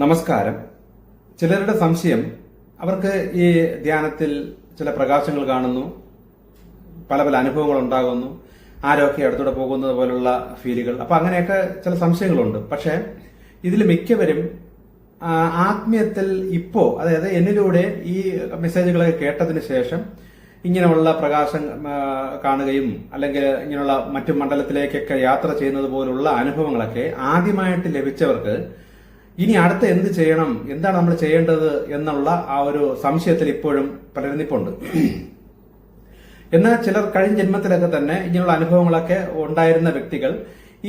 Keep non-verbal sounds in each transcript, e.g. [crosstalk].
നമസ്കാരം. ചിലരുടെ സംശയം അവർക്ക് ഈ ധ്യാനത്തിൽ ചില പ്രകാശങ്ങൾ കാണുന്നു പല പല അനുഭവങ്ങൾ ഉണ്ടാകുന്നു ആരൊക്കെ അടുത്തൂടെ പോകുന്നത് പോലുള്ള ഫീലുകൾ. അപ്പൊ അങ്ങനെയൊക്കെ ചില സംശയങ്ങളുണ്ട്. പക്ഷേ ഇതിൽ മിക്കവരും ആത്മീയത്തിൽ ഇപ്പോ അതായത് എന്നിലൂടെ ഈ മെസ്സേജുകളൊക്കെ കേട്ടതിന് ശേഷം ഇങ്ങനെയുള്ള പ്രകാശം കാണുകയും അല്ലെങ്കിൽ ഇങ്ങനെയുള്ള മറ്റു മണ്ഡലത്തിലേക്കൊക്കെ യാത്ര ചെയ്യുന്നത് പോലുള്ള അനുഭവങ്ങളൊക്കെ ആദ്യമായിട്ട് ലഭിച്ചവർക്ക് ഇനി അടുത്ത എന്ത് ചെയ്യണം? എന്താണ് നമ്മൾ ചെയ്യേണ്ടത് എന്നുള്ള ആ ഒരു സംശയത്തിൽ ഇപ്പോഴും പലരും നിപ്പുണ്ട് എന്നാൽ ചിലർ കഴിഞ്ഞ ജന്മത്തിലൊക്കെ തന്നെ ഇങ്ങനെയുള്ള അനുഭവങ്ങളൊക്കെ ഉണ്ടായിരുന്ന വ്യക്തികൾ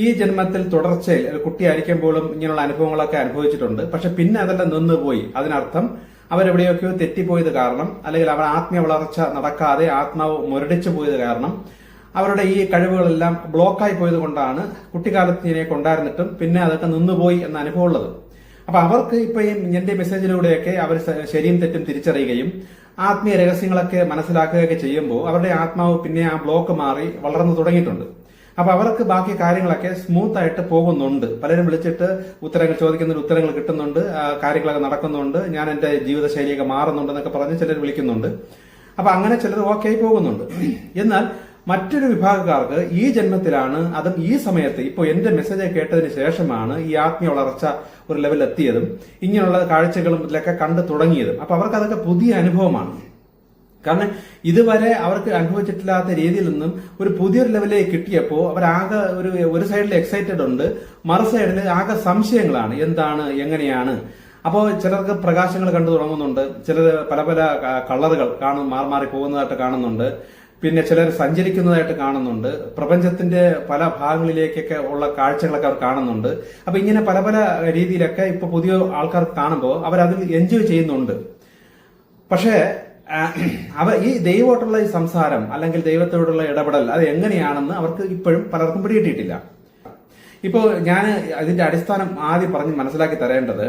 ഈ ജന്മത്തിൽ തുടർച്ചയിൽ കുട്ടിയായിരിക്കുമ്പോഴും ഇങ്ങനെയുള്ള അനുഭവങ്ങളൊക്കെ അനുഭവിച്ചിട്ടുണ്ട്. പക്ഷെ പിന്നെ അതെല്ലാം നിന്നുപോയി. അതിനർത്ഥം അവരെവിടെയൊക്കെയോ തെറ്റിപ്പോയത് കാരണം അല്ലെങ്കിൽ അവർ ആത്മീയ വളർച്ച നടക്കാതെ ആത്മാവ് മുരടിച്ചു പോയത് കാരണം അവരുടെ ഈ കഴിവുകളെല്ലാം ബ്ലോക്കായി പോയത് കൊണ്ടാണ് കുട്ടിക്കാലത്ത് ഇതിനെ കൊണ്ടായിരുന്നിട്ടും പിന്നെ അതൊക്കെ നിന്നുപോയി എന്ന അനുഭവമുള്ളത്. അപ്പൊ അവർക്ക് ഇപ്പൊ ഈ എന്റെ മെസ്സേജിലൂടെയൊക്കെ അവർ ശരിയും തെറ്റും തിരിച്ചറിയുകയും ആത്മീയ രഹസ്യങ്ങളൊക്കെ മനസ്സിലാക്കുകയൊക്കെ ചെയ്യുമ്പോൾ അവരുടെ ആത്മാവ് പിന്നെ ആ ബ്ലോക്ക് മാറി വളർന്നു തുടങ്ങിയിട്ടുണ്ട്. അപ്പൊ അവർക്ക് ബാക്കി കാര്യങ്ങളൊക്കെ സ്മൂത്ത് ആയിട്ട് പോകുന്നുണ്ട്. പലരും വിളിച്ചിട്ട് ഉത്തരങ്ങൾ ചോദിക്കുന്ന ഉത്തരങ്ങൾ കിട്ടുന്നുണ്ട് കാര്യങ്ങളൊക്കെ നടക്കുന്നുണ്ട് ഞാൻ എന്റെ ജീവിതശൈലിയൊക്കെ മാറുന്നുണ്ടെന്നൊക്കെ പറഞ്ഞ് ചിലർ വിളിക്കുന്നുണ്ട്. അപ്പൊ അങ്ങനെ ചിലർ ഓക്കെ ആയി പോകുന്നുണ്ട്. എന്നാൽ മറ്റൊരു വിഭാഗക്കാർക്ക് ഈ ജന്മത്തിലാണ് അതും ഈ സമയത്ത് ഇപ്പോൾ എന്റെ മെസ്സേജ് കേട്ടതിന് ശേഷമാണ് ഈ ആത്മീയ വളർച്ച ഒരു ലെവലിൽ എത്തിയതും ഇങ്ങനെയുള്ള കാഴ്ചകളും ഇതിലൊക്കെ കണ്ടു തുടങ്ങിയതും. അപ്പൊ അവർക്ക് അതൊക്കെ പുതിയ അനുഭവമാണ്. കാരണം ഇതുവരെ അവർക്ക് അനുഭവിച്ചിട്ടില്ലാത്ത രീതിയിൽ നിന്നും ഒരു പുതിയൊരു ലെവലിലേക്ക് കിട്ടിയപ്പോൾ അവരാകെ ഒരു ഒരു സൈഡിൽ എക്സൈറ്റഡ് ഉണ്ട് മറു സൈഡിൽ ആകെ സംശയങ്ങളാണ്. എന്താണ് എങ്ങനെയാണ്? അപ്പോൾ ചിലർക്ക് പ്രകാശങ്ങൾ കണ്ടു തുടങ്ങുന്നുണ്ട് ചിലർ പല പല കളറുകൾ കാണും മാറി മാറി പോകുന്നതായിട്ട് കാണുന്നുണ്ട്. പിന്നെ ചിലർ സഞ്ചരിക്കുന്നതായിട്ട് കാണുന്നുണ്ട്. പ്രപഞ്ചത്തിന്റെ പല ഭാഗങ്ങളിലേക്കൊക്കെ ഉള്ള കാഴ്ചകളൊക്കെ അവർ കാണുന്നുണ്ട്. അപ്പൊ ഇങ്ങനെ പല പല രീതിയിലൊക്കെ ഇപ്പൊ പുതിയ ആൾക്കാർ കാണുമ്പോൾ അവരതിൽ എൻജോയ് ചെയ്യുന്നുണ്ട്. പക്ഷേ അവ ഈ ദൈവമായിട്ടുള്ള ഈ സംസാരം അല്ലെങ്കിൽ ദൈവത്തോടുള്ള ഇടപെടൽ അത് എങ്ങനെയാണെന്ന് അവർക്ക് ഇപ്പോഴും പലർക്കും പിടികിട്ടിയിട്ടില്ല. ഇപ്പോൾ ഞാൻ അതിന്റെ അടിസ്ഥാനം ആദ്യം പറഞ്ഞ് മനസ്സിലാക്കി തരേണ്ടത്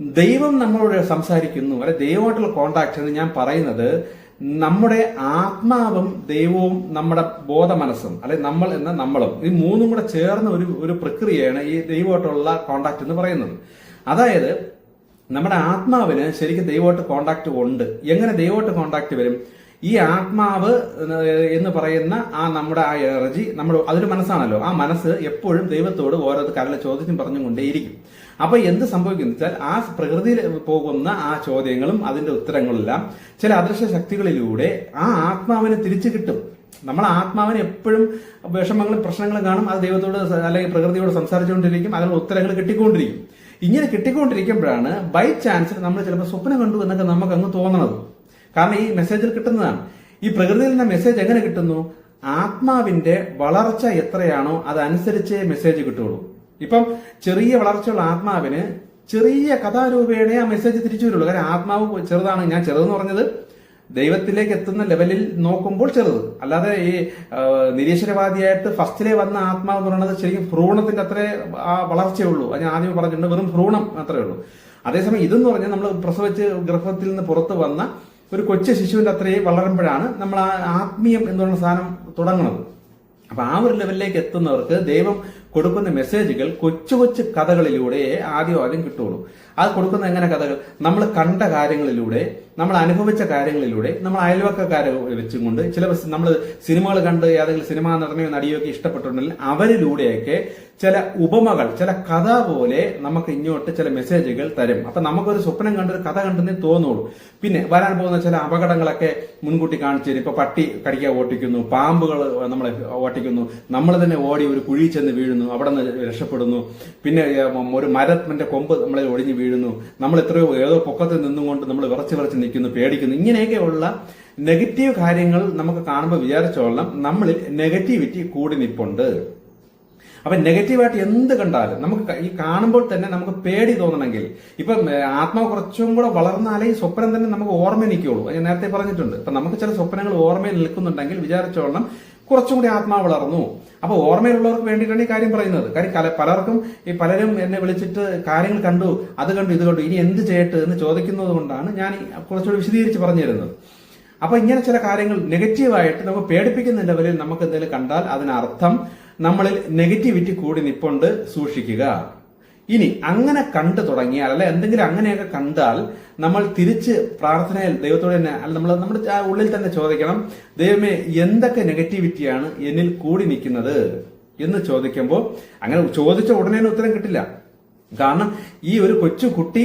ദൈവം നമ്മളോട് സംസാരിക്കുന്നു അല്ലെ ദൈവമായിട്ടുള്ള കോണ്ടാക്ട് എന്ന് ഞാൻ പറയുന്നത് നമ്മുടെ ആത്മാവും ദൈവവും നമ്മുടെ ബോധമനസ്സും അല്ലെ നമ്മൾ എന്ന നമ്മളും ഈ മൂന്നും കൂടെ ചേർന്ന ഒരു ഒരു പ്രക്രിയയാണ് ഈ ദൈവമായിട്ടുള്ള കോണ്ടാക്ട് എന്ന് പറയുന്നത്. അതായത് നമ്മുടെ ആത്മാവിന് ശരിക്കും ദൈവമായിട്ട് കോണ്ടാക്ട് ഉണ്ട്. എങ്ങനെ ദൈവമായിട്ട് കോണ്ടാക്ട് വരും? ഈ ആത്മാവ് എന്ന് പറയുന്ന ആ നമ്മുടെ ആ എനർജി നമ്മൾ അതൊരു മനസ്സാണല്ലോ. ആ മനസ്സ് എപ്പോഴും ദൈവത്തോട് ഓരോ കാര്യങ്ങൾ ചോദിച്ചും പറഞ്ഞും കൊണ്ടേയിരിക്കും. അപ്പൊ എന്ത് സംഭവിക്കുന്നു വെച്ചാൽ ആ പ്രകൃതിയിൽ പോകുന്ന ആ ചോദ്യങ്ങളും അതിന്റെ ഉത്തരങ്ങളെല്ലാം ചില അദൃശ്യ ശക്തികളിലൂടെ ആ ആത്മാവിനെ തിരിച്ചു കിട്ടും. നമ്മൾ ആത്മാവിന് എപ്പോഴും വിഷമങ്ങളും പ്രശ്നങ്ങളും കാണും. അത് ദൈവത്തോട് അല്ലെങ്കിൽ പ്രകൃതിയോട് സംസാരിച്ചുകൊണ്ടിരിക്കും. അതിനുള്ള ഉത്തരങ്ങൾ കിട്ടിക്കൊണ്ടിരിക്കും. ഇങ്ങനെ കിട്ടിക്കൊണ്ടിരിക്കുമ്പോഴാണ് ബൈ ചാൻസ് നമ്മൾ ചിലപ്പോൾ സ്വപ്നം കണ്ടു എന്നൊക്കെ നമുക്ക് അങ്ങ് തോന്നണത്. കാരണം ഈ മെസ്സേജിൽ കിട്ടുന്നതാണ്. ഈ പ്രകൃതിയിൽ നിന്ന് മെസ്സേജ് എങ്ങനെ കിട്ടുന്നു? ആത്മാവിന്റെ വളർച്ച എത്രയാണോ അതനുസരിച്ചേ മെസ്സേജ് കിട്ടുള്ളൂ ഇപ്പം ചെറിയ വളർച്ചയുള്ള ആത്മാവിന് ചെറിയ കഥാരൂപേണേ ആ മെസ്സേജ് തിരിച്ചു വരുള്ളൂ. കാരണം ആത്മാവ് ചെറുതാണ്. ഞാൻ ചെറുതെന്ന് പറഞ്ഞത് ദൈവത്തിലേക്ക് എത്തുന്ന ലെവലിൽ നോക്കുമ്പോൾ ചെറുത്. അല്ലാതെ ഈ നിരീശ്വരവാദിയായിട്ട് ഫസ്റ്റിലെ വന്ന ആത്മാവ് എന്ന് പറയുന്നത് ശരിക്കും ഭ്രൂണത്തിന്റെ അത്രേ ആ വളർച്ചയുള്ളൂ. അത് ഞാൻ ആദ്യം പറഞ്ഞിട്ടുണ്ട് വെറും ഭ്രൂണം അത്രേ ഉള്ളൂ. അതേസമയം ഇതെന്ന് പറഞ്ഞാൽ നമ്മൾ പ്രസവിച്ച് ഗർഭത്തിൽ നിന്ന് പുറത്ത് വന്ന ഒരു കൊച്ചു ശിശുവിന്റെ അത്രയും വളരുമ്പോഴാണ് നമ്മൾ ആ ആത്മീയം എന്ന് പറയുന്ന സാധനം തുടങ്ങുന്നത്. അപ്പൊ ആ ഒരു ലെവലിലേക്ക് എത്തുന്നവർക്ക് ദൈവം കൊടുക്കുന്ന മെസ്സേജുകൾ കൊച്ചു കൊച്ചു കഥകളിലൂടെ ആദ്യം ആദ്യം കിട്ടുള്ളൂ. അത് കൊടുക്കുന്ന എങ്ങനെ കഥകൾ? നമ്മൾ കണ്ട കാര്യങ്ങളിലൂടെ നമ്മൾ അനുഭവിച്ച കാര്യങ്ങളിലൂടെ നമ്മൾ അയൽവക്കക്കാരെ വെച്ചും കൊണ്ട് ചില നമ്മൾ സിനിമകൾ കണ്ട് ഏതെങ്കിലും സിനിമാ നടനെയോ നടിയോ ഒക്കെ ഇഷ്ടപ്പെട്ടിട്ടുണ്ടെങ്കിൽ അവരിലൂടെയൊക്കെ ചില ഉപമകൾ ചില കഥ പോലെ നമുക്ക് ഇങ്ങോട്ട് ചില മെസ്സേജുകൾ തരും. അപ്പൊ നമുക്കൊരു സ്വപ്നം കണ്ടൊരു കഥ കണ്ടെന്നേ തോന്നുള്ളൂ. പിന്നെ വരാൻ പോകുന്ന ചില അപകടങ്ങളൊക്കെ മുൻകൂട്ടി കാണിച്ചു തരും. ഇപ്പൊ പട്ടി കടിക്കാൻ ഓട്ടിക്കുന്നു പാമ്പുകൾ നമ്മളെ ഓട്ടിക്കുന്നു നമ്മൾ തന്നെ ഓടി ഒരു കുഴി ചെന്ന് വീഴുന്നു അവിടെ നിന്ന് രക്ഷപ്പെടുന്നു. പിന്നെ ഒരു മരത്തിന്റെ കൊമ്പ് നമ്മളെ ഒഴിഞ്ഞു വീഴുന്നു. നമ്മൾ എത്രയോ ഏതോ പൊക്കത്തിൽ നിന്നുകൊണ്ട് നമ്മൾ വിറച്ച് വിറച്ച് നിൽക്കുന്നു പേടിക്കുന്നു. ഇങ്ങനെയൊക്കെയുള്ള നെഗറ്റീവ് കാര്യങ്ങൾ നമുക്ക് കാണുമ്പോൾ വിചാരിച്ചോളണം. നമ്മളിൽ നെഗറ്റിവിറ്റി കൂടി നിപ്പുണ്ട്. അപ്പൊ നെഗറ്റീവായിട്ട് എന്ത് കണ്ടാലും നമുക്ക് ഈ കാണുമ്പോൾ തന്നെ നമുക്ക് പേടി തോന്നണമെങ്കിൽ. ഇപ്പം ആത്മാവ് കുറച്ചും കൂടെ വളർന്നാലേ ഈ സ്വപ്നം തന്നെ നമുക്ക് ഓർമ്മ നിൽക്കുള്ളൂ അത് ഞാൻ നേരത്തെ പറഞ്ഞിട്ടുണ്ട്. അപ്പൊ നമുക്ക് ചില സ്വപ്നങ്ങൾ ഓർമ്മയിൽ നിൽക്കുന്നുണ്ടെങ്കിൽ വിചാരിച്ചോളണം കുറച്ചും കൂടി ആത്മാവ് വളർന്നു. അപ്പൊ ഓർമ്മയിലുള്ളവർക്ക് വേണ്ടിയിട്ടാണ് ഈ കാര്യം പറയുന്നത്. കാര്യം പലർക്കും ഈ പലരും എന്നെ വിളിച്ചിട്ട് കാര്യങ്ങൾ കണ്ടു അത് കണ്ടു ഇത് കണ്ടു ഇനി എന്ത് ചെയ്യട്ടെ എന്ന് ചോദിക്കുന്നത് കൊണ്ടാണ് ഞാൻ കുറച്ചുകൂടി വിശദീകരിച്ച് പറഞ്ഞു തരുന്നത് അപ്പൊ ഇങ്ങനെ ചില കാര്യങ്ങൾ നെഗറ്റീവായിട്ട് നമുക്ക് പേടിപ്പിക്കുന്ന ലെവലിൽ നമുക്ക് എന്തെങ്കിലും കണ്ടാൽ അതിനർത്ഥം നമ്മളിൽ നെഗറ്റിവിറ്റി കൂടി നിപ്പുണ്ട് സൂക്ഷിക്കുക. ഇനി അങ്ങനെ കണ്ടു തുടങ്ങിയാൽ അല്ലെ എന്തെങ്കിലും അങ്ങനെയൊക്കെ കണ്ടാൽ നമ്മൾ തിരിച്ച് പ്രാർത്ഥനയിൽ ദൈവത്തോട് തന്നെ അല്ല നമ്മൾ നമ്മുടെ ഉള്ളിൽ തന്നെ ചോദിക്കണം ദൈവമേ എന്തൊക്കെ നെഗറ്റിവിറ്റിയാണ് എന്നിൽ കൂടി നിൽക്കുന്നത്? എന്ന് ചോദിക്കുമ്പോൾ അങ്ങനെ ചോദിച്ച ഉടനെ ഉത്തരം കിട്ടില്ല. കാരണം ഈ ഒരു കൊച്ചു കുട്ടി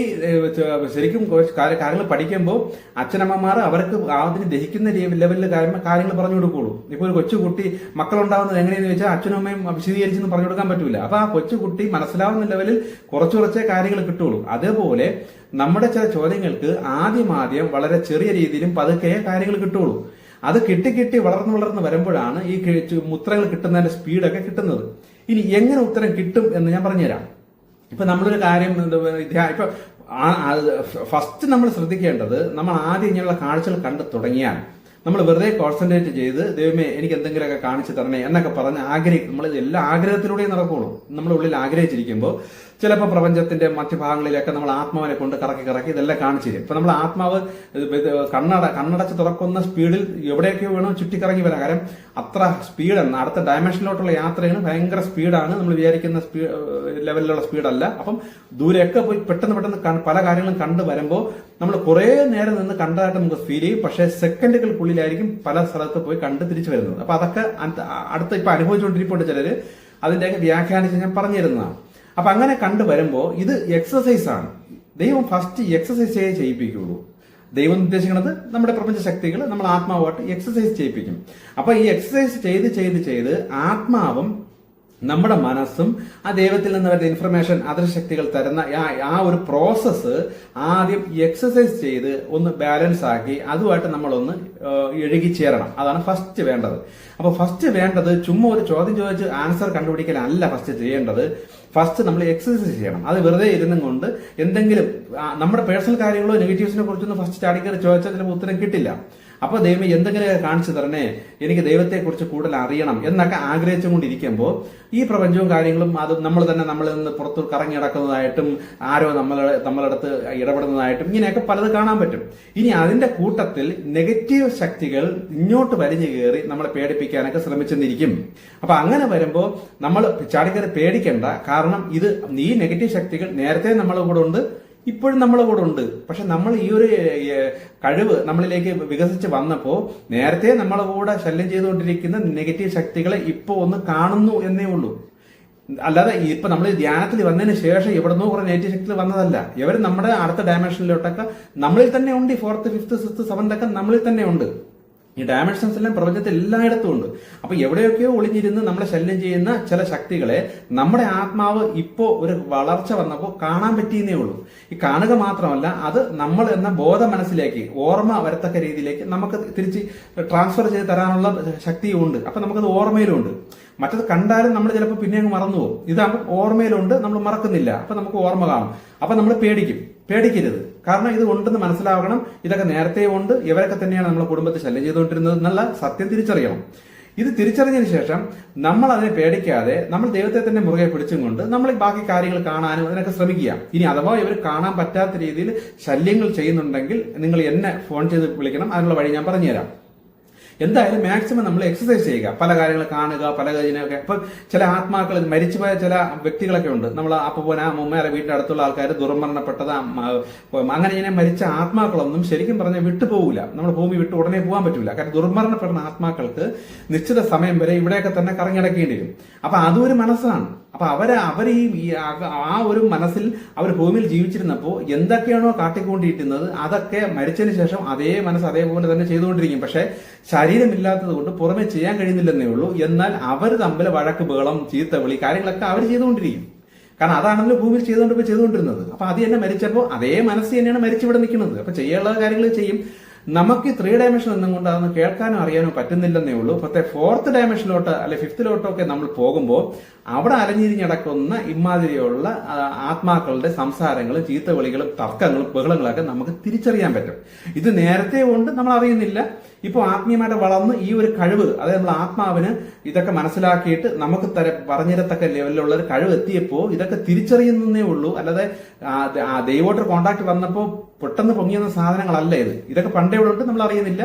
ശരിക്കും കാര്യങ്ങൾ പഠിക്കുമ്പോൾ അച്ഛനമ്മമാർ അവർക്ക് അതിന് ദഹിക്കുന്ന ലെവലിൽ കാര്യങ്ങൾ പറഞ്ഞു കൊടുക്കുള്ളൂ. ഇപ്പൊ ഒരു കൊച്ചു കുട്ടി മക്കളുണ്ടാവുന്നത് എങ്ങനെയെന്ന് വെച്ചാൽ അച്ഛനും അമ്മയും വിശദീകരിച്ചെന്ന് പറഞ്ഞു കൊടുക്കാൻ പറ്റൂല. അപ്പൊ ആ കൊച്ചു കുട്ടി മനസ്സിലാവുന്ന ലെവലിൽ കുറച്ചു കുറച്ചേ കാര്യങ്ങൾ കിട്ടുള്ളൂ. അതേപോലെ നമ്മുടെ ചില ചോദ്യങ്ങൾക്ക് ആദ്യം ആദ്യം വളരെ ചെറിയ രീതിയിലും പതുക്കെ കാര്യങ്ങൾ കിട്ടുള്ളൂ. അത് കിട്ടി കിട്ടി വളർന്ന് വളർന്ന് വരുമ്പോഴാണ് ഈ മുത്രങ്ങൾ കിട്ടുന്നതിന്റെ സ്പീഡൊക്കെ കിട്ടുന്നത്. ഇനി എങ്ങനെ ഉത്തരം കിട്ടും എന്ന് ഞാൻ പറഞ്ഞുതരാം. ഇപ്പൊ നമ്മളൊരു കാര്യം ഇപ്പൊ ഫസ്റ്റ് നമ്മൾ ശ്രദ്ധിക്കേണ്ടത് നമ്മൾ ആദ്യം ഇങ്ങനെയുള്ള കാഴ്ചകൾ കണ്ടു തുടങ്ങിയാൽ നമ്മൾ വെറുതെ കോൺസെൻട്രേറ്റ് ചെയ്ത് ദൈവമേ എനിക്ക് എന്തെങ്കിലുമൊക്കെ കാണിച്ചു തരണേ എന്നൊക്കെ പറഞ്ഞ് ആഗ്രഹിക്കും നമ്മൾ എല്ലാ ആഗ്രഹത്തിലൂടെയും നടക്കുള്ളൂ. നമ്മുടെ ഉള്ളിൽ ആഗ്രഹിച്ചിരിക്കുമ്പോൾ ചിലപ്പോൾ പ്രപഞ്ചത്തിന്റെ മധ്യഭാഗങ്ങളിലൊക്കെ നമ്മൾ ആത്മാവിനെ കൊണ്ട് കറക്കി കറക്കി ഇതെല്ലാം കാണിച്ചു തരും. ഇപ്പൊ നമ്മൾ ആത്മാവ് കണ്ണട കണ്ണടച്ച് തുറക്കുന്ന സ്പീഡിൽ എവിടെയൊക്കെ വേണോ ചുറ്റിക്കറങ്ങി വരാം. കാരണം അത്ര സ്പീഡാണ് അടുത്ത ഡയമെൻഷനിലോട്ടുള്ള യാത്രയാണ് ഭയങ്കര സ്പീഡാണ് നമ്മൾ വിചാരിക്കുന്ന സ്പീഡ് ലെവലിലുള്ള സ്പീഡല്ല അപ്പം ദൂരെയൊക്കെ പോയി പെട്ടെന്ന് പെട്ടെന്ന് പല കാര്യങ്ങളും കണ്ടു വരുമ്പോൾ നമ്മൾ കുറെ നേരം നിന്ന് കണ്ടതായിട്ട് നമുക്ക് ഫീൽ ചെയ്യും. പക്ഷേ സെക്കൻഡുകൾക്കുള്ളിലായിരിക്കും പല സ്ഥലത്ത് പോയി കണ്ട് തിരിച്ചു വരുന്നത്. അപ്പൊ അതൊക്കെ അടുത്ത ഇപ്പൊ അനുഭവിച്ചുകൊണ്ടിരിപ്പുണ്ട് ചിലര്. അതിന്റെയൊക്കെ വ്യാഖ്യാനിച്ച് ഞാൻ പറഞ്ഞു തരുന്നതാണ് അപ്പൊ അങ്ങനെ കണ്ടു വരുമ്പോൾ ഇത് എക്സസൈസ് ആണ്. ദൈവം ഫസ്റ്റ് എക്സസൈസ് ചെയ്യിപ്പിക്കുള്ളൂ. ദൈവം ഉദ്ദേശിക്കുന്നത് നമ്മുടെ പ്രപഞ്ച ശക്തികൾ നമ്മൾ ആത്മാവായിട്ട് എക്സസൈസ് ചെയ്യിപ്പിക്കും. അപ്പൊ ഈ എക്സസൈസ് ചെയ്ത് ചെയ്ത് ചെയ്ത് ആത്മാവും നമ്മുടെ മനസ്സും ആ ദൈവത്തിൽ നിന്ന് വരുന്ന ഇൻഫർമേഷൻ അദൃശക്തികൾ തരുന്ന ആ ഒരു പ്രോസസ്സ് ആദ്യം എക്സസൈസ് ചെയ്ത് ഒന്ന് ബാലൻസ് ആക്കി അതുമായിട്ട് നമ്മളൊന്ന് എഴുകിച്ചേരണം അതാണ് ഫസ്റ്റ് വേണ്ടത്. അപ്പോൾ ഫസ്റ്റ് വേണ്ടത് ചുമ്മാ ഒരു ചോദ്യം ചോദിച്ച് ആൻസർ കണ്ടുപിടിക്കലല്ല ഫസ്റ്റ് ചെയ്യേണ്ടത്. ഫസ്റ്റ് നമ്മൾ എക്സസൈസ് ചെയ്യണം. അത് വെറുതെ ഇരുന്നും കൊണ്ട് എന്തെങ്കിലും നമ്മുടെ പേഴ്സണൽ കാര്യങ്ങളോ നെഗറ്റീവ്സിനെ കുറിച്ചൊന്നും ഫസ്റ്റ് ചാടിക്കറി ചോദിച്ചാൽ ചിലപ്പോൾ ഉത്തരം കിട്ടില്ല. അപ്പൊ ദൈവം എന്തെങ്കിലും കാണിച്ചു തരണേ. എനിക്ക് ദൈവത്തെ കുറിച്ച് കൂടുതൽ അറിയണം എന്നൊക്കെ ആഗ്രഹിച്ചുകൊണ്ടിരിക്കുമ്പോൾ ഈ പ്രപഞ്ചവും കാര്യങ്ങളും അത് നമ്മൾ തന്നെ നമ്മളിൽ നിന്ന് പുറത്തു കറങ്ങി നടക്കുന്നതായിട്ടും ആരോ നമ്മളെ നമ്മളടുത്ത് ഇടപെടുന്നതായിട്ടും ഇങ്ങനെയൊക്കെ പലത് കാണാൻ പറ്റും. ഇനി അതിന്റെ കൂട്ടത്തിൽ നെഗറ്റീവ് ശക്തികൾ ഇങ്ങോട്ട് വലിഞ്ഞു കയറി നമ്മളെ പേടിപ്പിക്കാനൊക്കെ ശ്രമിച്ചെന്നിരിക്കും. അപ്പൊ അങ്ങനെ വരുമ്പോൾ നമ്മൾ ചാടിക്കറി പേടിക്കണ്ട. കാരണം ഇത് ഈ നെഗറ്റീവ് ശക്തികൾ നേരത്തെ നമ്മളെ കൂടെ ഉണ്ട്. ഇപ്പോഴും നമ്മളെ കൂടെ ഉണ്ട്. പക്ഷെ നമ്മൾ ഈ ഒരു കഴിവ് നമ്മളിലേക്ക് വികസിച്ച് വന്നപ്പോൾ നേരത്തെ നമ്മളെ കൂടെ ശല്യം ചെയ്തുകൊണ്ടിരിക്കുന്ന നെഗറ്റീവ് ശക്തികളെ ഇപ്പോൾ ഒന്ന് കാണുന്നു എന്നേ ഉള്ളൂ. അല്ലാതെ ഇപ്പൊ നമ്മൾ ധ്യാനത്തിൽ വന്നതിന് ശേഷം എവിടുന്നോ കുറെ നെഗറ്റീവ് ശക്തികൾ വന്നതല്ല. ഇവർ നമ്മുടെ അടുത്ത ഡയമെൻഷനിലോട്ടൊക്കെ നമ്മളിൽ തന്നെ ഉണ്ട്. ഈ ഫോർത്ത് ഫിഫ്ത്ത് സിക്സ്ത് സെവൻത് ഒക്കെ നമ്മളിൽ തന്നെ ഉണ്ട്. ഈ ഡയമെൻഷൻസ് എല്ലാം പ്രപഞ്ചത്തിൽ എല്ലായിടത്തും ഉണ്ട്. അപ്പൊ എവിടെയൊക്കെയോ ഒളിഞ്ഞിരുന്ന് നമ്മളെ ശല്യം ചെയ്യുന്ന ചില ശക്തികളെ നമ്മുടെ ആത്മാവ് ഇപ്പോ ഒരു വളർച്ച വന്നപ്പോൾ കാണാൻ പറ്റിയെന്നേ ഉള്ളൂ. ഈ കാണുക മാത്രമല്ല അത് നമ്മൾ എന്ന ബോധ മനസ്സിലേക്ക് ഓർമ്മ വരത്തക്ക രീതിയിലേക്ക് നമുക്ക് തിരിച്ച് ട്രാൻസ്ഫർ ചെയ്ത് തരാനുള്ള ശക്തിയും ഉണ്ട്. അപ്പൊ നമുക്കത് ഓർമ്മയിലുണ്ട്. മറ്റത് കണ്ടാലും നമ്മൾ ചിലപ്പോൾ പിന്നെ അങ്ങ് മറന്നു പോകും. ഇതാകുമ്പോൾ ഓർമ്മയിലുണ്ട് നമ്മൾ മറക്കുന്നില്ല. അപ്പൊ നമുക്ക് ഓർമ്മ കാണും. അപ്പൊ നമ്മൾ പേടിക്കും. പേടിക്കരുത്. കാരണം ഇത് ഉണ്ടെന്ന് മനസ്സിലാവണം. ഇതൊക്കെ നേരത്തെ ഉണ്ട്. ഇവരൊക്കെ തന്നെയാണ് നമ്മളെ കുടുംബത്തെ ശല്യം ചെയ്തുകൊണ്ടിരുന്നത് എന്നുള്ള സത്യം തിരിച്ചറിയണം. ഇത് തിരിച്ചറിഞ്ഞതിന് ശേഷം നമ്മൾ അതിനെ പേടിക്കാതെ നമ്മൾ ദൈവത്തെ തന്നെ മുറുകെ പിടിച്ചും കൊണ്ട് നമ്മൾ ബാക്കി കാര്യങ്ങൾ കാണാനും അതിനൊക്കെ ശ്രമിക്കുക. ഇനി അഥവാ ഇവർ കാണാൻ പറ്റാത്ത രീതിയിൽ ശല്യങ്ങൾ ചെയ്യുന്നുണ്ടെങ്കിൽ നിങ്ങൾ എന്നെ ഫോൺ ചെയ്ത് വിളിക്കണം. അതിനുള്ള വഴി ഞാൻ പറഞ്ഞുതരാം. എന്തായാലും മാക്സിമം നമ്മൾ എക്സസൈസ് ചെയ്യുക. പല കാര്യങ്ങൾ കാണുക പല കാര്യങ്ങളൊക്കെ. ഇപ്പൊ ചില ആത്മാക്കൾ മരിച്ചുപോയ ചില വ്യക്തികളൊക്കെ ഉണ്ട്. നമ്മൾ അപ്പൊ അപ്പൂപ്പന മുമ്മേറെ വീടിന്റെ അടുത്തുള്ള ആൾക്കാർ ദുർമരണപ്പെട്ടത് അങ്ങനെ ഇങ്ങനെ മരിച്ച ആത്മാക്കളൊന്നും ശരിക്കും പറഞ്ഞാൽ വിട്ടുപോകില്ല നമ്മൾ ഭൂമി വിട്ട് ഉടനെ പോകാൻ പറ്റില്ല കാരണം ദുർമരണപ്പെടുന്ന ആത്മാക്കൾക്ക് നിശ്ചിത സമയം വരെ ഇവിടെയൊക്കെ തന്നെ കറങ്ങിടക്കേണ്ടി വരും. അപ്പൊ അതൊരു മനസ്സാണ്. അപ്പൊ അവർ അവർ ഈ ആ- ഒരു മനസ്സിൽ അവർ ഭൂമിയിൽ ജീവിച്ചിരുന്നപ്പോൾ എന്തൊക്കെയാണോ കാട്ടിക്കൊണ്ടിരിക്കുന്നത് അതൊക്കെ മരിച്ചതിന് ശേഷം അതേ മനസ്സ് അതേപോലെ തന്നെ ചെയ്തുകൊണ്ടിരിക്കും. പക്ഷെ ശരീരമില്ലാത്തത് കൊണ്ട് പുറമെ ചെയ്യാൻ കഴിയുന്നില്ലെന്നേ ഉള്ളൂ. എന്നാൽ അവർ തമ്മിൽ വഴക്ക് ബഹളം ചീത്ത വിളി കാര്യങ്ങളൊക്കെ അവർ ചെയ്തുകൊണ്ടിരിക്കും. കാരണം അതാണല്ലോ ഭൂമിയിൽ ചെയ്തുകൊണ്ട് ചെയ്തുകൊണ്ടിരുന്നത്. അപ്പൊ അത് തന്നെ മരിച്ചപ്പോൾ അതേ മനസ്സ് തന്നെയാണ് മരിച്ചിവിടെ നിൽക്കുന്നത്. അപ്പൊ ചെയ്യാനുള്ള കാര്യങ്ങൾ ചെയ്യും. നമുക്ക് ത്രീ ഡയമെൻഷൻ എന്നും കൊണ്ട് അതൊന്ന് കേൾക്കാനോ അറിയാനോ പറ്റുന്നില്ലെന്നേ ഉള്ളൂ. പക്ഷേ ഫോർത്ത് ഡയമെൻഷനിലോട്ട് അല്ലെ ഫിഫ്ത്തിലോട്ടോ ഒക്കെ നമ്മൾ പോകുമ്പോൾ അവിടെ അലഞ്ഞിരിഞ്ഞടക്കുന്ന ഇമാതിരിയുള്ള ആത്മാക്കളുടെ സംസാരങ്ങളും ചീത്തവിളികളും തർക്കങ്ങളും ബഹളങ്ങളൊക്കെ നമുക്ക് തിരിച്ചറിയാൻ പറ്റും. ഇത് നേരത്തെ കൊണ്ട് നമ്മൾ അറിയുന്നില്ല. ഇപ്പോൾ ആത്മീയമായിട്ട് വളർന്ന് ഈ ഒരു കഴിവ് അതായത് നമ്മൾ ആത്മാവിന് ഇതൊക്കെ മനസ്സിലാക്കിയിട്ട് നമുക്ക് തര പറഞ്ഞിരത്തക്ക ലെവലിലുള്ള ഒരു കഴിവ് എത്തിയപ്പോൾ ഇതൊക്കെ തിരിച്ചറിയുന്നേ ഉള്ളൂ. അല്ലാതെ ദൈവോട്ട് കോണ്ടാക്ട് വന്നപ്പോൾ പെട്ടെന്ന് പൊങ്ങിയുന്ന സാധനങ്ങളല്ല ഇത്. ഇതൊക്കെ പണ്ടേ ഉള്ളിട്ട് നമ്മൾ അറിയുന്നില്ല.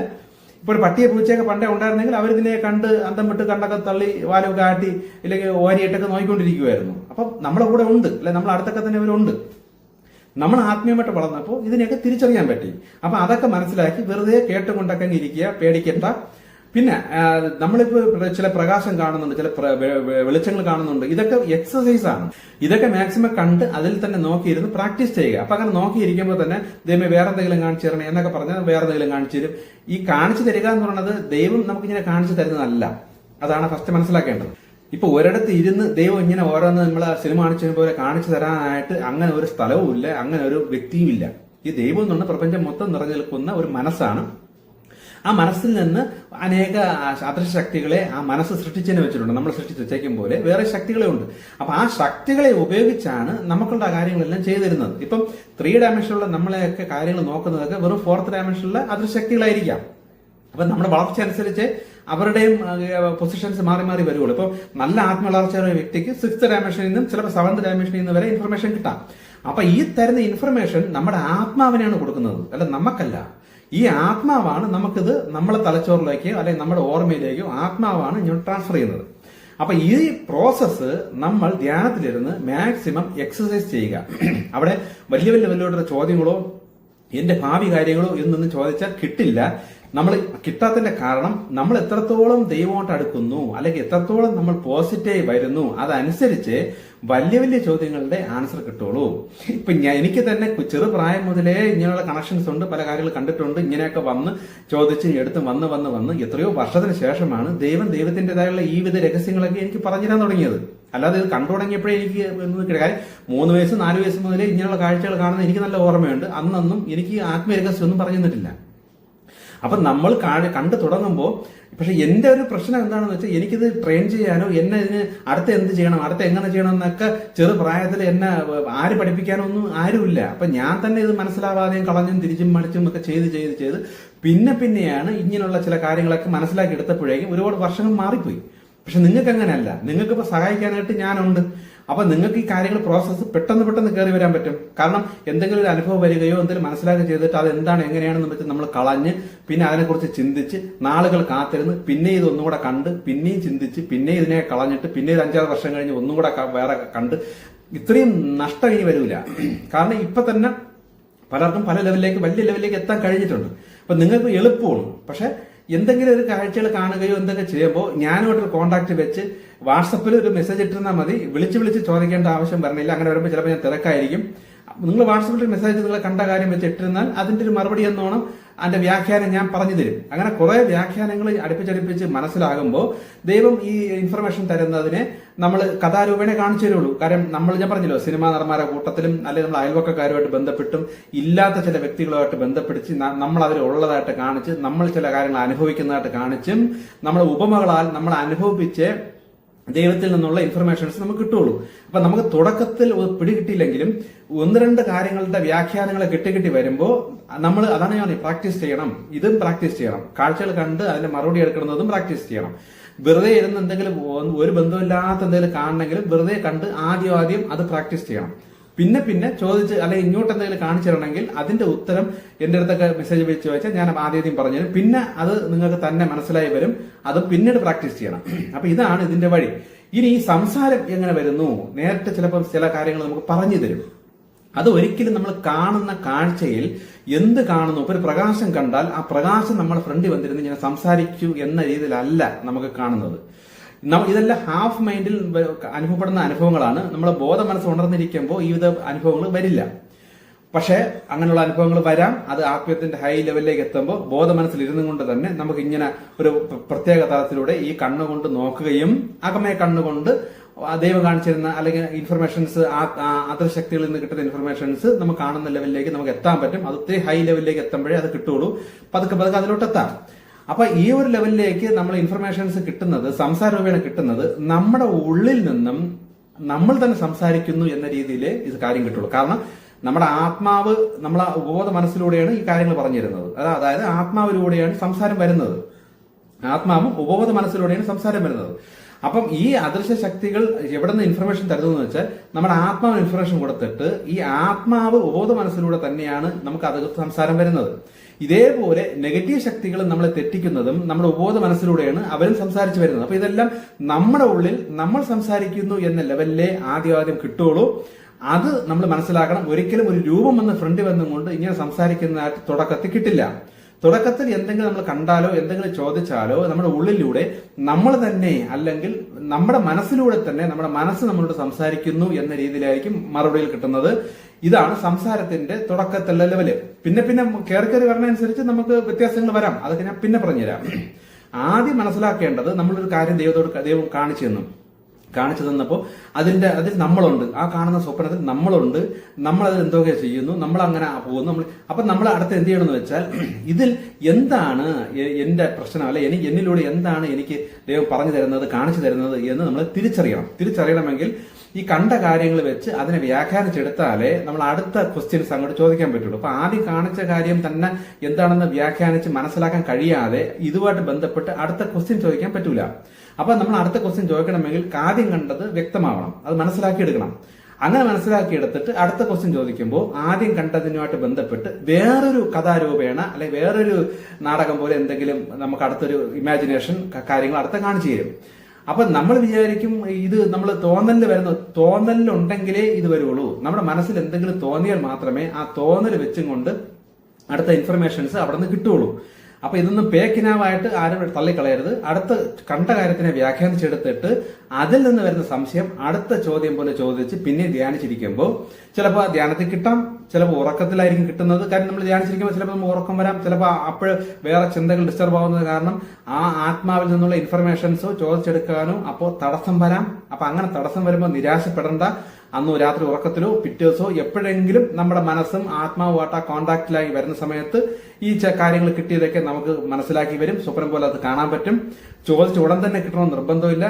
ഇപ്പോൾ ഒരു പട്ടിയെ പൂച്ചയൊക്കെ പണ്ടേ ഉണ്ടായിരുന്നെങ്കിൽ അവരിതിനെ കണ്ട് അന്തം വിട്ട് കണ്ടൊക്കെ തള്ളി വാലൊക്കെ ആട്ടി ഇല്ലെങ്കിൽ ഓരിയിട്ടൊക്കെ നോക്കിക്കൊണ്ടിരിക്കുമായിരുന്നു അപ്പം നമ്മളെ കൂടെ ഉണ്ട്. അല്ലെ നമ്മൾ അടുത്തൊക്കെ തന്നെ ഇവരുണ്ട്. നമ്മൾ ആത്മീയമായിട്ട് വളർന്നപ്പോൾ ഇതിനെയൊക്കെ തിരിച്ചറിയാൻ പറ്റി. അപ്പൊ അതൊക്കെ മനസ്സിലാക്കി വെറുതെ കേട്ടുകൊണ്ടൊക്കെ ഇരിക്കുക പേടിക്കട്ട പിന്നെ നമ്മളിപ്പോൾ നമ്മളിപ്പോ ചില പ്രകാശം കാണുന്നുണ്ട് ചില വെളിച്ചങ്ങൾ കാണുന്നുണ്ട്. ഇതൊക്കെ എക്സസൈസ് ആണ്. ഇതൊക്കെ മാക്സിമം കണ്ട് അതിൽ തന്നെ നോക്കിയിരുന്ന് പ്രാക്ടീസ് ചെയ്യുക. അപ്പൊ അങ്ങനെ നോക്കിയിരിക്കുമ്പോൾ തന്നെ ദൈവം വേറെ എന്തെങ്കിലും കാണിച്ചു തരണം എന്നൊക്കെ പറഞ്ഞാൽ വേറെ എന്തെങ്കിലും കാണിച്ചു തരും. ഈ കാണിച്ചു തരിക എന്ന് പറയുന്നത് ദൈവം നമുക്കിങ്ങനെ കാണിച്ചു തരുന്നതല്ല. അതാണ് ഫസ്റ്റ് മനസ്സിലാക്കേണ്ടത്. ഇപ്പൊ ഒരിടത്ത് ഇരുന്ന് ദൈവം ഇങ്ങനെ ഓരോന്ന് നമ്മൾ സിനിമ കാണിച്ചു പോലെ കാണിച്ചു തരാനായിട്ട് അങ്ങനെ ഒരു സ്ഥലവും ഇല്ല അങ്ങനെ ഒരു വ്യക്തിയും ഇല്ല. ഈ ദൈവം എന്ന് പറഞ്ഞ പ്രപഞ്ചം മൊത്തം നിറഞ്ഞു നിൽക്കുന്ന ഒരു മനസ്സാണ്. ആ മനസ്സിൽ നിന്ന് അനേക അദൃശ്യ ശക്തികളെ ആ മനസ്സ് സൃഷ്ടിച്ചതിനെ വെച്ചിട്ടുണ്ട്. നമ്മൾ സൃഷ്ടിച്ച് വെച്ചേക്കും പോലെ വേറെ ശക്തികളെ ഉണ്ട്. അപ്പൊ ആ ശക്തികളെ ഉപയോഗിച്ചാണ് നമുക്കുള്ള കാര്യങ്ങളെല്ലാം ചെയ്തു തരുന്നത് ഇപ്പം ത്രീ ഡയമെൻഷനിലുള്ള നമ്മളെയൊക്കെ കാര്യങ്ങൾ നോക്കുന്നതൊക്കെ വെറും ഫോർത്ത് ഡയമെൻഷനിലെ അദൃശ്യ ശക്തികളായിരിക്കാം. അപ്പൊ നമ്മുടെ വളർച്ച അനുസരിച്ച് അവരുടെയും പൊസിഷൻസ് മാറി മാറി വരുള്ളൂ ഇപ്പൊ നല്ല ആത്മവളർച്ചയുള്ള വ്യക്തിക്ക് സിക്സ് ഡയമെൻഷനിൽ നിന്നും ചിലപ്പോൾ സെവന്ത് ഡയമെൻഷനിൽ നിന്ന് വരെ ഇൻഫർമേഷൻ കിട്ടാം. അപ്പൊ ഈ തരുന്ന ഇൻഫർമേഷൻ നമ്മുടെ ആത്മാവിനെയാണ് കൊടുക്കുന്നത്. അല്ല നമുക്കല്ല. ഈ ആത്മാവാണ് നമുക്കിത് നമ്മുടെ തലച്ചോറിലേക്കോ അല്ലെങ്കിൽ നമ്മുടെ ഓർമ്മയിലേക്കോ ആത്മാവാണ് ഇങ്ങോട്ട് ട്രാൻസ്ഫർ ചെയ്യുന്നത്. അപ്പൊ ഈ പ്രോസസ്സ് നമ്മൾ ധ്യാനത്തിലിരുന്ന് മാക്സിമം എക്സസൈസ് ചെയ്യുക. അവിടെ വലിയ വലിയ വലിയ ചോദ്യങ്ങളോ എന്റെ ഭാവി കാര്യങ്ങളോ എന്നൊന്നും ചോദിച്ചാൽ കിട്ടില്ല. നമ്മൾ കിട്ടാത്തതിന്റെ കാരണം നമ്മൾ എത്രത്തോളം ദൈവമായിട്ട് അടുക്കുന്നു അല്ലെങ്കിൽ എത്രത്തോളം നമ്മൾ പോസിറ്റീവ് വരുന്നു അതനുസരിച്ച് വലിയ വലിയ ചോദ്യങ്ങളുടെ ആൻസർ കിട്ടുള്ളൂ. ഇപ്പൊ ഞാൻ എനിക്ക് തന്നെ ചെറുപ്രായം മുതലേ ഇങ്ങനെയുള്ള കണക്ഷൻസ് ഉണ്ട് പല കാര്യങ്ങൾ കണ്ടിട്ടുണ്ട് ഇങ്ങനെയൊക്കെ വന്ന് ചോദിച്ച് എടുത്ത് വന്ന് വന്ന് വന്ന് എത്രയോ വർഷത്തിന് ശേഷമാണ് ദൈവം ദൈവത്തിന്റെതായുള്ള ഈ വിധ രഹസ്യങ്ങളൊക്കെ എനിക്ക് പറഞ്ഞു തരാൻ തുടങ്ങിയത്. അല്ലാതെ ഇത് കണ്ടു തുടങ്ങിയപ്പോഴേ എനിക്ക്. കാര്യം മൂന്ന് വയസ്സ് നാല് വയസ്സ് മുതലേ ഇങ്ങനെയുള്ള കാഴ്ചകൾ കാണുന്ന എനിക്ക് നല്ല ഓർമ്മയുണ്ട്. അന്നൊന്നും എനിക്ക് ആത്മീയ രഹസ്യം ഒന്നും പറഞ്ഞു തന്നിട്ടില്ല. അപ്പൊ നമ്മൾ കാണി കണ്ടു തുടങ്ങുമ്പോൾ പക്ഷെ എന്റെ ഒരു പ്രശ്നം എന്താണെന്ന് വെച്ചാൽ എനിക്കിത് ട്രെയിൻ ചെയ്യാനോ എന്നെ ഇതിന് അടുത്ത എന്ത് ചെയ്യണം അടുത്ത എങ്ങനെ ചെയ്യണം എന്നൊക്കെ ചെറു പ്രായത്തിൽ എന്നെ ആര് പഠിപ്പിക്കാനൊന്നും ആരുമില്ല. അപ്പൊ ഞാൻ തന്നെ ഇത് മനസ്സിലാവാതെയും കളഞ്ഞും തിരിച്ചും മടിച്ചും ഒക്കെ ചെയ്ത് ചെയ്ത് ചെയ്ത് പിന്നെ പിന്നെയാണ് ഇങ്ങനെയുള്ള ചില കാര്യങ്ങളൊക്കെ മനസ്സിലാക്കി എടുത്തപ്പോഴേക്കും ഒരുപാട് വർഷങ്ങൾ മാറിപ്പോയി. പക്ഷെ നിങ്ങൾക്ക് അങ്ങനെയല്ല നിങ്ങൾക്ക് ഇപ്പൊ സഹായിക്കാനായിട്ട് ഞാനുണ്ട്. അപ്പൊ നിങ്ങൾക്ക് ഈ കാര്യങ്ങൾ പ്രോസസ്സ് പെട്ടെന്ന് പെട്ടെന്ന് കയറി വരാൻ പറ്റും. കാരണം എന്തെങ്കിലും ഒരു അനുഭവം വരികയോ എന്തെങ്കിലും മനസ്സിലാക്കി ചെയ്തിട്ട് അത് എന്താണ് എങ്ങനെയാണെന്ന് വെച്ച് നമ്മൾ കളഞ്ഞ് പിന്നെ അതിനെക്കുറിച്ച് ചിന്തിച്ച് നാളുകൾ കാത്തിരുന്ന് പിന്നെ ഇത് ഒന്നുകൂടെ കണ്ട് പിന്നെയും ചിന്തിച്ച് പിന്നെ ഇതിനെ കളഞ്ഞിട്ട് പിന്നെ ഇത് അഞ്ചാറ് വർഷം കഴിഞ്ഞ് ഒന്നും കൂടെ വേറെ കണ്ട് ഇത്രയും നഷ്ടം ഇനി വരില്ല കാരണം ഇപ്പൊ തന്നെ പലർക്കും പല ലെവലിലേക്ക് വലിയ ലെവലിലേക്ക് എത്താൻ കഴിഞ്ഞിട്ടുണ്ട്. അപ്പൊ നിങ്ങൾക്ക് എളുപ്പമാണ്. പക്ഷെ എന്തെങ്കിലും ഒരു കാഴ്ചകൾ കാണുകയോ എന്തെങ്കിലും ചെയ്യുമ്പോൾ ഞാനുമായിട്ടൊരു കോണ്ടാക്ട് വെച്ച് വാട്സപ്പിൽ ഒരു മെസ്സേജ് ഇട്ടിരുന്നാൽ മതി. വിളിച്ച് വിളിച്ച് ചോദിക്കേണ്ട ആവശ്യം വരണില്ല അങ്ങനെ വരുമ്പോൾ ചിലപ്പോൾ ഞാൻ തിരക്കായിരിക്കും. നിങ്ങൾ വാട്സപ്പിൽ ഒരു മെസ്സേജ് നിങ്ങൾ കണ്ട കാര്യം വെച്ച് ഇട്ടിരുന്നാൽ അതിന്റെ ഒരു മറുപടി എന്നോണം അതിന്റെ വ്യാഖ്യാനം ഞാൻ പറഞ്ഞു തരും. അങ്ങനെ കുറെ വ്യാഖ്യാനങ്ങൾ അടുപ്പിച്ചടുപ്പിച്ച് മനസ്സിലാകുമ്പോൾ ദൈവം ഈ ഇൻഫർമേഷൻ തരുന്നതിനെ നമ്മൾ കഥാരൂപേണ കാണിച്ചു തരുള്ളൂ. കാരണം നമ്മൾ ഞാൻ പറഞ്ഞല്ലോ സിനിമാ നടന്മാരുടെ കൂട്ടത്തിലും അല്ലെങ്കിൽ നമ്മൾ അയൽവക്കക്കാരുമായിട്ട് ബന്ധപ്പെട്ടും ഇല്ലാത്ത ചില വ്യക്തികളുമായിട്ട് ബന്ധപ്പെടുത്തി നമ്മൾ അവർ ഉള്ളതായിട്ട് കാണിച്ച് നമ്മൾ ചില കാര്യങ്ങൾ അനുഭവിക്കുന്നതായിട്ട് കാണിച്ചും നമ്മൾ ഉപമകളാൽ നമ്മൾ അനുഭവിപ്പിച്ച് ദൈവത്തിൽ നിന്നുള്ള ഇൻഫർമേഷൻസ് നമുക്ക് കിട്ടുള്ളൂ. അപ്പൊ നമുക്ക് തുടക്കത്തിൽ പിടികിട്ടിയില്ലെങ്കിലും പിടി കിട്ടിയില്ലെങ്കിലും ഒന്ന് രണ്ട് കാര്യങ്ങളുടെ വ്യാഖ്യാനങ്ങൾ കിട്ടി കിട്ടി വരുമ്പോൾ നമ്മൾ അതാണ് ഞാൻ പ്രാക്ടീസ് ചെയ്യണം. ഇതും പ്രാക്ടീസ് ചെയ്യണം. കാഴ്ചകൾ കണ്ട് അതിന്റെ മറുപടി എടുക്കുന്നതും പ്രാക്ടീസ് ചെയ്യണം. വെറുതെ ഇരുന്ന് എന്തെങ്കിലും ഒരു ബന്ധമില്ലാത്ത എന്തെങ്കിലും കാണണമെങ്കിലും വെറുതെ കണ്ട് ആദ്യം ആദ്യം അത് പ്രാക്ടീസ് ചെയ്യണം. പിന്നെ പിന്നെ ചോദിച്ച് അല്ലെങ്കിൽ ഇങ്ങോട്ട് എന്തെങ്കിലും കാണിച്ചു തരണമെങ്കിൽ അതിന്റെ ഉത്തരം എന്റെ അടുത്തൊക്കെ മെസ്സേജ് വെച്ച് വെച്ചാൽ ഞാൻ ആദ്യം പറഞ്ഞു തരും. പിന്നെ അത് നിങ്ങൾക്ക് തന്നെ മനസ്സിലായി വരും. അത് പിന്നീട് പ്രാക്ടീസ് ചെയ്യണം. അപ്പൊ ഇതാണ് ഇതിന്റെ വഴി. ഇനി ഈ സംസാരം എങ്ങനെ വരുന്നു? നേരത്തെ ചിലപ്പോൾ ചില കാര്യങ്ങൾ നമുക്ക് പറഞ്ഞു തരും. അത് ഒരിക്കലും നമ്മൾ കാണുന്ന കാഴ്ചയിൽ എന്ത് കാണുന്നു? ഒരു പ്രകാശം കണ്ടാൽ ആ പ്രകാശം നമ്മൾ ഫ്രണ്ടിൽ വന്നിരുന്ന് ഇങ്ങനെ സംസാരിച്ചു എന്ന രീതിയിലല്ല നമുക്ക് കാണുന്നത്. ഇതെല്ലാം ഹാഫ് മൈൻഡിൽ അനുഭവപ്പെടുന്ന അനുഭവങ്ങളാണ്. നമ്മളെ ബോധ മനസ്സ് ഉണർന്നിരിക്കുമ്പോൾ ഈ വിധ അനുഭവങ്ങൾ വരില്ല. പക്ഷേ അങ്ങനെയുള്ള അനുഭവങ്ങൾ വരാം. അത് ആത്മീയത്തിന്റെ ഹൈ ലെവലിലേക്ക് എത്തുമ്പോൾ ബോധ മനസ്സിൽ ഇരുന്നു കൊണ്ട് തന്നെ നമുക്ക് ഇങ്ങനെ ഒരു പ്രത്യേക തലത്തിലൂടെ ഈ കണ്ണുകൊണ്ട് നോക്കുകയും അകമേ കണ്ണുകൊണ്ട് ദൈവം കാണിച്ചിരുന്ന അല്ലെങ്കിൽ ഇൻഫർമേഷൻസ് അതർശക്തികളിൽ നിന്ന് കിട്ടുന്ന ഇൻഫർമേഷൻസ് നമുക്ക് കാണുന്ന ലെവലിലേക്ക് നമുക്ക് എത്താൻ പറ്റും. അത് ഒത്തിരി ഹൈ ലെവലിലേക്ക് എത്തുമ്പോഴേ അത് കിട്ടുള്ളൂ പതുക്കെ പതുക്കെ അതിലോട്ട് എത്താം അപ്പൊ ഈ ഒരു ലെവലിലേക്ക് നമ്മൾ ഇൻഫർമേഷൻസ് കിട്ടുന്നത് സംസാര രൂപേണ കിട്ടുന്നത് നമ്മുടെ ഉള്ളിൽ നിന്നും നമ്മൾ തന്നെ സംസാരിക്കുന്നു എന്ന രീതിയിൽ ഇത് കാര്യം കിട്ടുള്ളൂ. കാരണം നമ്മുടെ ആത്മാവ് നമ്മളെ ഉപബോധ മനസ്സിലൂടെയാണ് ഈ കാര്യങ്ങൾ പറഞ്ഞിരുന്നത്. അതായത് ആത്മാവിലൂടെയാണ് സംസാരം വരുന്നത്. ആത്മാവും ഉപബോധ മനസ്സിലൂടെയാണ് സംസാരം വരുന്നത്. അപ്പം ഈ അദൃശ്യ ശക്തികൾ എവിടെ നിന്ന് ഇൻഫർമേഷൻ തരുന്നതെന്ന് വെച്ചാൽ നമ്മുടെ ആത്മാവ് ഇൻഫർമേഷൻ കൊടുത്തിട്ട് ഈ ആത്മാവ് ഉപബോധ മനസ്സിലൂടെ തന്നെയാണ് നമുക്ക് അത് സംസാരം വരുന്നത്. ഇതേപോലെ നെഗറ്റീവ് ശക്തികൾ നമ്മളെ തെറ്റിക്കുന്നതും നമ്മുടെ ഉപബോധ മനസ്സിലൂടെയാണ് അവരും സംസാരിച്ചു വരുന്നത്. അപ്പൊ ഇതെല്ലാം നമ്മുടെ ഉള്ളിൽ നമ്മൾ സംസാരിക്കുന്നു എന്ന ലെവലിലെ ആദ്യം ആദ്യം കിട്ടുള്ളൂ അത് നമ്മൾ മനസ്സിലാക്കണം. ഒരിക്കലും ഒരു രൂപം വന്ന് ഫ്രണ്ട് വന്നും കൊണ്ട് ഇങ്ങനെ സംസാരിക്കുന്നതായിട്ട് തുടക്കത്തിൽ കിട്ടില്ല. തുടക്കത്തിൽ എന്തെങ്കിലും നമ്മൾ കണ്ടാലോ എന്തെങ്കിലും ചോദിച്ചാലോ നമ്മുടെ ഉള്ളിലൂടെ നമ്മൾ തന്നെ അല്ലെങ്കിൽ നമ്മുടെ മനസ്സിലൂടെ തന്നെ നമ്മുടെ മനസ്സ് നമ്മളോട് സംസാരിക്കുന്നു എന്ന രീതിയിലായിരിക്കും മറുപടിയിൽ കിട്ടുന്നത്. ഇതാണ് സംസാരത്തിന്റെ തുടക്കത്തിലുള്ള ലെവൽ. പിന്നെ പിന്നെ കയറി കയറി വരണനുസരിച്ച് നമുക്ക് വ്യത്യാസങ്ങൾ വരാം. അതൊക്കെ ഞാൻ പിന്നെ പറഞ്ഞുതരാം. ആദ്യം മനസ്സിലാക്കേണ്ടത് നമ്മളൊരു കാര്യം ദൈവത്തോട് ദൈവം കാണിച്ചു തന്നു. കാണിച്ചു തന്നപ്പോൾ അതിന്റെ അതിൽ നമ്മളുണ്ട്. ആ കാണുന്ന സ്വപ്നത്തിൽ നമ്മളുണ്ട്. നമ്മൾ അതിൽ എന്തൊക്കെ ചെയ്യുന്നു? നമ്മൾ അങ്ങനെ പോകുന്നു. നമ്മൾ അപ്പൊ നമ്മൾ അടുത്ത് എന്ത് ചെയ്യണമെന്ന് വെച്ചാൽ [clears throat] ഇതിൽ എന്താണ് എന്റെ പ്രശ്നം? അല്ലെ എനിക്ക് എന്നിലൂടെ എന്താണ് എനിക്ക് ദൈവം പറഞ്ഞു തരുന്നത് കാണിച്ചു തരുന്നത് എന്ന് നമ്മൾ തിരിച്ചറിയണം. തിരിച്ചറിയണമെങ്കിൽ ഈ കണ്ട കാര്യങ്ങൾ വെച്ച് അതിനെ വ്യാഖ്യാനിച്ചെടുത്താലേ നമ്മൾ അടുത്ത ക്വസ്റ്റ്യൻസ് അങ്ങോട്ട് ചോദിക്കാൻ പറ്റുള്ളൂ. അപ്പൊ ആദ്യം കാണിച്ച കാര്യം തന്നെ എന്താണെന്ന് വ്യാഖ്യാനിച്ച് മനസ്സിലാക്കാൻ കഴിയാതെ ഇതുമായിട്ട് ബന്ധപ്പെട്ട് അടുത്ത ക്വസ്റ്റ്യൻ ചോദിക്കാൻ പറ്റൂല. അപ്പൊ നമ്മൾ അടുത്ത ക്വസ്റ്റ്യൻ ചോദിക്കണമെങ്കിൽ ആദ്യം കണ്ടത് വ്യക്തമാവണം. അത് മനസ്സിലാക്കിയെടുക്കണം. അങ്ങനെ മനസ്സിലാക്കിയെടുത്തിട്ട് അടുത്ത ക്വസ്റ്റ്യൻ ചോദിക്കുമ്പോൾ ആദ്യം കണ്ടതിനുമായിട്ട് ബന്ധപ്പെട്ട് വേറൊരു കഥാരൂപേണ അല്ലെ വേറൊരു നാടകം പോലെ എന്തെങ്കിലും നമുക്ക് അടുത്തൊരു ഇമാജിനേഷൻ കാര്യങ്ങൾ അടുത്ത കാണിച്ചു തരും. അപ്പൊ നമ്മൾ വിചാരിക്കും ഇത് നമ്മൾ തോന്നലിൽ വരുന്ന തോന്നലിലുണ്ടെങ്കിലേ ഇത് വരുള്ളൂ. നമ്മുടെ മനസ്സിൽ എന്തെങ്കിലും തോന്നിയാൽ മാത്രമേ ആ തോന്നൽ വെച്ചും കൊണ്ട് അടുത്ത ഇൻഫർമേഷൻസ് അവിടെ നിന്ന് കിട്ടുള്ളൂ. അപ്പൊ ഇതൊന്നും പേക്കിനാവായിട്ട് ആരും തള്ളിക്കളയരുത്. അടുത്ത കണ്ട കാര്യത്തിനെ വ്യാഖ്യാനിച്ചെടുത്തിട്ട് അതിൽ നിന്ന് വരുന്ന സംശയം അടുത്ത ചോദ്യം പോലെ ചോദിച്ച് പിന്നെ ധ്യാനിച്ചിരിക്കുമ്പോൾ ചിലപ്പോൾ ധ്യാനത്തിൽ കിട്ടാം ചിലപ്പോൾ ഉറക്കത്തിലായിരിക്കും കിട്ടുന്നത്. കാരണം നമ്മൾ ധ്യാനിച്ചിരിക്കുമ്പോൾ ചിലപ്പോൾ നമ്മൾ ഉറക്കം വരാം ചിലപ്പോൾ അപ്പോൾ വേറെ ചിന്തകൾ ഡിസ്റ്റർബ് ആവുന്നത് കാരണം ആ ആത്മാവിൽ നിന്നുള്ള ഇൻഫർമേഷൻസോ ചോദിച്ചെടുക്കാനോ അപ്പോൾ തടസ്സം വരാം. അപ്പൊ അങ്ങനെ തടസ്സം വരുമ്പോൾ നിരാശപ്പെടേണ്ട. അന്ന് രാത്രി ഉറക്കത്തിലോ പിറ്റേഴ്സോ എപ്പോഴെങ്കിലും നമ്മുടെ മനസ്സും ആത്മാവുമായിട്ട് ആ കോണ്ടാക്റ്റിലായി വരുന്ന സമയത്ത് ഈ കാര്യങ്ങൾ കിട്ടിയതൊക്കെ നമുക്ക് മനസ്സിലാക്കി വരും. സ്വപ്നം പോലെ അത് കാണാൻ പറ്റും. ചോദിച്ച ഉടൻ തന്നെ കിട്ടണമെന്ന് നിർബന്ധമില്ല.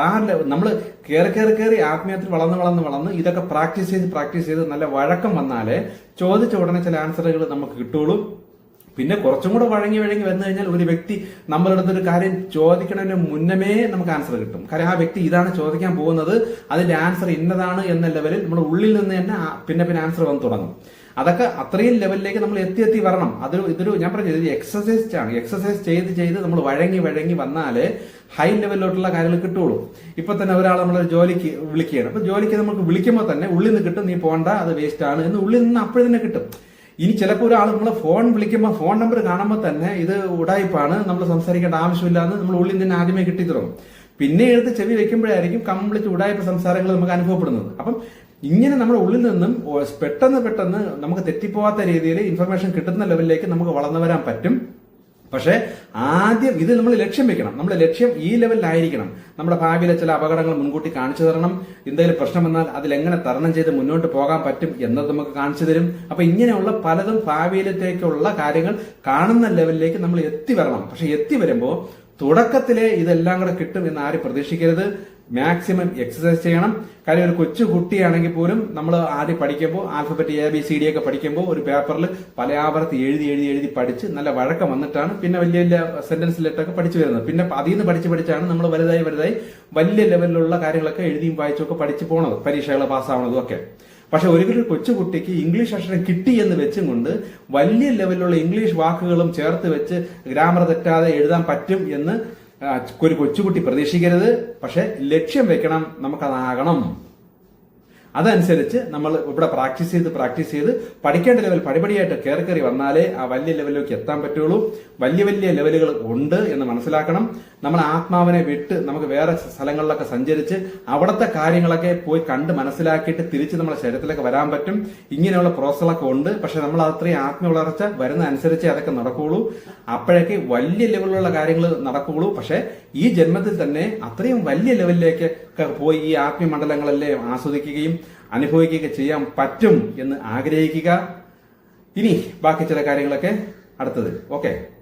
ആ നമ്മൾ കയറി കയറി കയറി ആത്മീയത്തിൽ വളർന്ന് വളർന്ന് വളർന്ന് ഇതൊക്കെ പ്രാക്ടീസ് ചെയ്ത് പ്രാക്ടീസ് ചെയ്ത് നല്ല വഴക്കം വന്നാലേ ചോദിച്ച ഉടനെ ചില ആൻസറുകൾ നമുക്ക് കിട്ടുള്ളൂ പിന്നെ കുറച്ചും കൂടെ വഴങ്ങി വഴങ്ങി വന്നു കഴിഞ്ഞാൽ ഒരു വ്യക്തി നമ്മളുടെ ഒരു കാര്യം ചോദിക്കണതിന് മുന്നമേ നമുക്ക് ആൻസർ കിട്ടും. കാര്യം ആ വ്യക്തി ഇതാണ് ചോദിക്കാൻ പോകുന്നത് അതിന്റെ ആൻസർ ഇന്നതാണ് എന്ന ലെവലിൽ നമ്മുടെ ഉള്ളിൽ നിന്ന് തന്നെ പിന്നെ പിന്നെ ആൻസർ വന്ന് തുടങ്ങും. അതൊക്കെ അത്രയും ലെവലിലേക്ക് നമ്മൾ എത്തി എത്തി വരണം. അതൊരു ഇതൊരു ഞാൻ പറഞ്ഞത് ഇത് എക്സസൈസ് ആണ്. എക്സസൈസ് ചെയ്ത് ചെയ്ത് നമ്മൾ വഴങ്ങി വഴങ്ങി വന്നാലേ ഹൈ ലെവലിലോട്ടുള്ള കാര്യങ്ങൾ കിട്ടുള്ളൂ. ഇപ്പൊ തന്നെ ഒരാൾ നമ്മളൊരു ജോലിക്ക് വിളിക്കുകയാണ്. അപ്പൊ ജോലിക്ക് നമുക്ക് വിളിക്കുമ്പോൾ തന്നെ ഉള്ളിൽ നിന്ന് കിട്ടും നീ പോണ്ട അത് വേസ്റ്റ് ആണ് എന്ന് ഉള്ളിൽ നിന്ന് അപ്പോഴും തന്നെ കിട്ടും. ഇനി ചിലപ്പോൾ ഒരാൾ നമ്മളെ ഫോൺ വിളിക്കുമ്പോൾ ഫോൺ നമ്പർ കാണുമ്പോൾ തന്നെ ഇത് ഉടായ്പാണ് നമ്മൾ സംസാരിക്കേണ്ട ആവശ്യമില്ല എന്ന് നമ്മൾ ഉള്ളിൽ നിന്ന് ആദ്യമേ കിട്ടി തുടങ്ങും പിന്നെ എടുത്ത് ചെവി വെക്കുമ്പോഴായിരിക്കും കംപ്ലീറ്റ് ഉടായ്പ സംസാരങ്ങൾ നമുക്ക് അനുഭവപ്പെടുന്നത്. അപ്പം ഇങ്ങനെ നമ്മുടെ ഉള്ളിൽ നിന്നും പെട്ടെന്ന് പെട്ടെന്ന് നമുക്ക് തെറ്റിപ്പോവാത്ത രീതിയിൽ ഇൻഫർമേഷൻ കിട്ടുന്ന ലെവലിലേക്ക് നമുക്ക് വളർന്നു വരാൻ പറ്റും. പക്ഷേ ആദ്യം ഇത് നമ്മൾ ലക്ഷ്യം വെക്കണം. നമ്മുടെ ലക്ഷ്യം ഈ ലെവലിലായിരിക്കണം. നമ്മുടെ ഭാവിയിലെ ചില അപകടങ്ങൾ മുൻകൂട്ടി കാണിച്ചു തരണം. എന്തെങ്കിലും പ്രശ്നം വന്നാൽ അതിൽ എങ്ങനെ തരണം ചെയ്ത് മുന്നോട്ട് പോകാൻ പറ്റും എന്നത് നമുക്ക് കാണിച്ചു തരും. അപ്പൊ ഇങ്ങനെയുള്ള പലതും ഭാവിയിലത്തേക്കുള്ള കാര്യങ്ങൾ കാണുന്ന ലെവലിലേക്ക് നമ്മൾ എത്തി വരണം പക്ഷെ എത്തി വരുമ്പോൾ തുടക്കത്തിലെ ഇതെല്ലാം കൂടെ കിട്ടും എന്ന് ആരും പ്രതീക്ഷിക്കരുത്. മാക്സിമം എക്സസൈസ് ചെയ്യണം. കാര്യം ഒരു കൊച്ചു കുട്ടിയാണെങ്കിൽ പോലും നമ്മൾ ആദ്യം പഠിക്കുമ്പോൾ alphabet A B C D ഒക്കെ പഠിക്കുമ്പോൾ ഒരു പേപ്പറിൽ പല ആവർത്തി എഴുതി എഴുതി എഴുതി പഠിച്ച് നല്ല വഴക്കം വന്നിട്ടാണ് പിന്നെ വലിയ വലിയ സെന്റൻസ് സെന്റൻസിലിട്ടൊക്കെ പഠിച്ചു വരുന്നത്. പിന്നെ അതിൽ നിന്ന് പഠിച്ച് പഠിച്ചാണ് നമ്മൾ വലുതായി വലുതായി വലിയ ലെവലിലുള്ള കാര്യങ്ങളൊക്കെ എഴുതിയും വായിച്ചും ഒക്കെ പഠിച്ചു പോണത് പരീക്ഷകൾ പാസ്സാവണതും ഒക്കെ. പക്ഷെ ഒരിക്കലും ഒരു കൊച്ചുകുട്ടിക്ക് ഇംഗ്ലീഷ് അക്ഷരം കിട്ടി എന്ന് വെച്ചും കൊണ്ട് വലിയ ലെവലിലുള്ള ഇംഗ്ലീഷ് വാക്കുകളും ചേർത്ത് വെച്ച് ഗ്രാമർ തെറ്റാതെ എഴുതാൻ പറ്റും എന്ന് ഒരു കൊച്ചുകുട്ടി പ്രതീക്ഷിക്കരുത് പക്ഷെ ലക്ഷ്യം വെക്കണം നമുക്കതാകണം. അതനുസരിച്ച് നമ്മൾ ഇവിടെ പ്രാക്ടീസ് ചെയ്ത് പ്രാക്ടീസ് ചെയ്ത് പഠിക്കേണ്ട ലെവൽ പടിപടിയായിട്ട് കയറി കയറി വന്നാലേ ആ വലിയ ലെവലിലേക്ക് എത്താൻ പറ്റുള്ളൂ. വലിയ വലിയ ലെവലുകൾ ഉണ്ട് എന്ന് മനസ്സിലാക്കണം. നമ്മൾ ആത്മാവിനെ വിട്ട് നമുക്ക് വേറെ സ്ഥലങ്ങളിലൊക്കെ സഞ്ചരിച്ച് അവിടുത്തെ കാര്യങ്ങളൊക്കെ പോയി കണ്ട് മനസ്സിലാക്കിയിട്ട് തിരിച്ച് നമ്മുടെ ശരീരത്തിലേക്ക് വരാൻ പറ്റും. ഇങ്ങനെയുള്ള പ്രോസസ്സുകളൊക്കെ ഉണ്ട്. പക്ഷെ നമ്മൾ അത്രയും ആത്മ വളർച്ച വരുന്ന അനുസരിച്ച് അതൊക്കെ നടക്കുകയുള്ളൂ അപ്പോഴേക്ക് വലിയ ലെവലിലുള്ള കാര്യങ്ങൾ നടക്കുകയുള്ളൂ പക്ഷെ ഈ ജന്മത്തിൽ തന്നെ അത്രയും വലിയ ലെവലിലേക്ക് പോയി ഈ ആത്മീയ മണ്ഡലങ്ങളെല്ലാം ആസ്വദിക്കുകയും അനുഭവിക്കുകയൊക്കെ ചെയ്യാൻ പറ്റും എന്ന് ആഗ്രഹിക്കുക. ഇനി ബാക്കി ചില കാര്യങ്ങളൊക്കെ അടുത്തത്. ഓക്കെ.